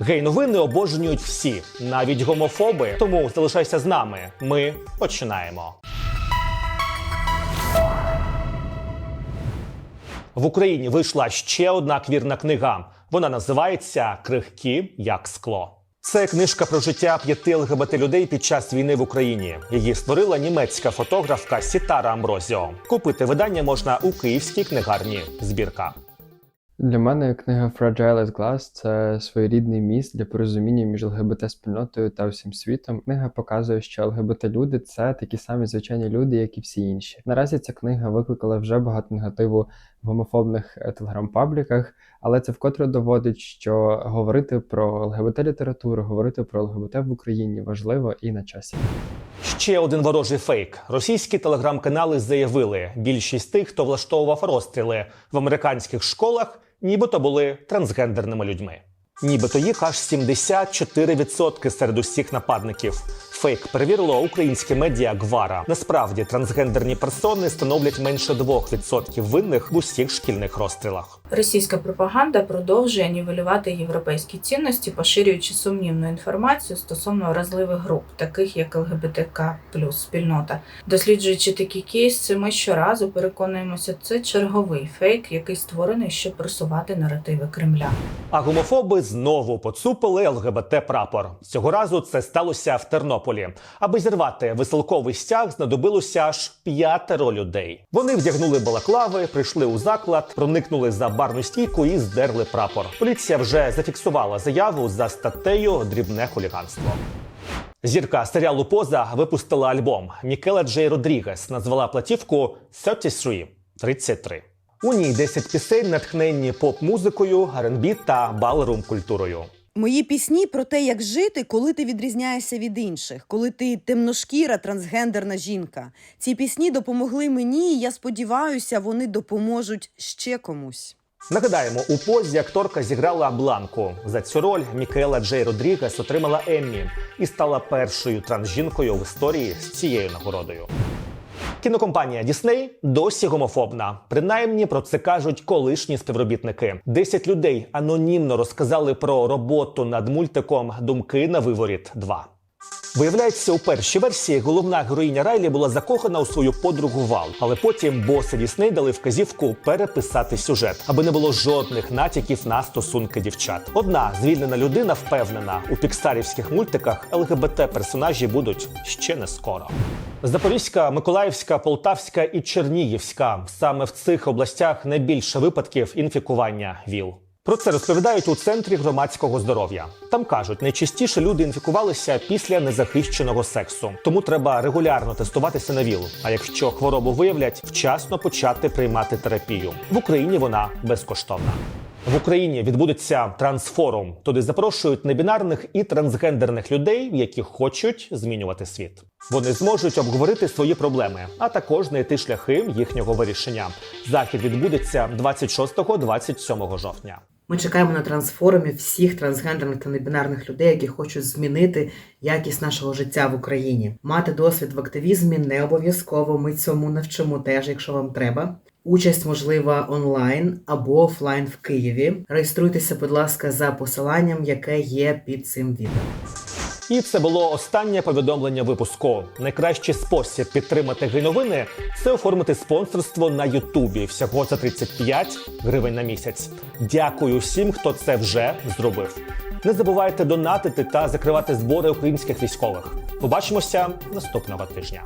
Гей-новини обожнюють всі, навіть гомофоби. Тому залишайся з нами. Ми починаємо. В Україні вийшла ще одна квірна книга. Вона називається Крихкі як скло. Це книжка про життя п'яти ЛГБТ людей під час війни в Україні. Її створила німецька фотографка Сітара Амброзіо. Купити видання можна у київській книгарні. Збірка. Для мене книга Fragile as Glass – це своєрідний міст для порозуміння між ЛГБТ-спільнотою та всім світом. Книга показує, що ЛГБТ-люди – це такі самі звичайні люди, як і всі інші. Наразі ця книга викликала вже багато негативу в гомофобних е, телеграм-пабліках, але це вкотре доводить, що говорити про ЛГБТ-літературу, говорити про ЛГБТ в Україні важливо і на часі. Ще один ворожий фейк. Російські телеграм-канали заявили, більшість тих, хто влаштовував розстріли в американських школах, нібито були трансгендерними людьми. Нібито їх аж 74% серед усіх нападників. Фейк перевірило українське медіа Гвара. Насправді трансгендерні персони становлять менше 2% винних в усіх шкільних розстрілах. Російська пропаганда продовжує нівелювати європейські цінності, поширюючи сумнівну інформацію стосовно вразливих груп, таких як ЛГБТК плюс спільнота. Досліджуючи такі кейси, ми щоразу переконуємося, це черговий фейк, який створений, щоб просувати наративи Кремля. А гомофоби знову поцупили ЛГБТ прапор. Цього разу це сталося в Тернополі. Аби зірвати веселковий стяг, знадобилося аж п'ятеро людей. Вони вдягнули балаклави, прийшли у заклад, проникнули за барну стійку і здерли прапор. Поліція вже зафіксувала заяву за статтею Дрібне хуліганство. Зірка серіалу Поза випустила альбом. Мікела Джей Родрігес назвала платівку «33» – 33. У ній 10 пісень, натхненні поп-музикою, R&B та балерум культурою. Мої пісні про те, як жити, коли ти відрізняєшся від інших, коли ти темношкіра трансгендерна жінка. Ці пісні допомогли мені, і я сподіваюся, вони допоможуть ще комусь. Нагадаємо, у позі акторка зіграла Бланку. За цю роль Мікела Джей Родрігес отримала Еммі і стала першою трансжінкою в історії з цією нагородою. Кінокомпанія Дісней досі гомофобна. Принаймні про це кажуть колишні співробітники. Десять людей анонімно розказали про роботу над мультиком Думки на виворіт 2». Виявляється, у першій версії головна героїня Райлі була закохана у свою подругу Вал, але потім боси Дісней дали вказівку переписати сюжет, аби не було жодних натяків на стосунки дівчат. Одна звільнена людина впевнена, у піксарівських мультиках ЛГБТ персонажі будуть ще не скоро. Запорізька, Миколаївська, Полтавська і Чернігівська саме в цих областях найбільше випадків інфікування ВІЛ. Про це розповідають у центрі громадського здоров'я. Там кажуть, найчастіше люди інфікувалися після незахищеного сексу, тому треба регулярно тестуватися на ВІЛ. А якщо хворобу виявлять, вчасно почати приймати терапію. В Україні вона безкоштовна. В Україні відбудеться трансфорум. Туди запрошують небінарних і трансгендерних людей, які хочуть змінювати світ. Вони зможуть обговорити свої проблеми, а також знайти шляхи їхнього вирішення. Захід відбудеться 26-27 жовтня. Ми чекаємо на трансформі всіх трансгендерних та небінарних людей, які хочуть змінити якість нашого життя в Україні. Мати досвід в активізмі не обов'язково. Ми цьому навчимо теж, якщо вам треба. Участь можлива онлайн або офлайн в Києві. Реєструйтеся, будь ласка, за посиланням, яке є під цим відео. І це було останнє повідомлення випуску. Найкращий спосіб підтримати гейновини – це оформити спонсорство на Ютубі всього за 35 гривень на місяць. Дякую всім, хто це вже зробив. Не забувайте донатити та закривати збори українських військових. Побачимося наступного тижня.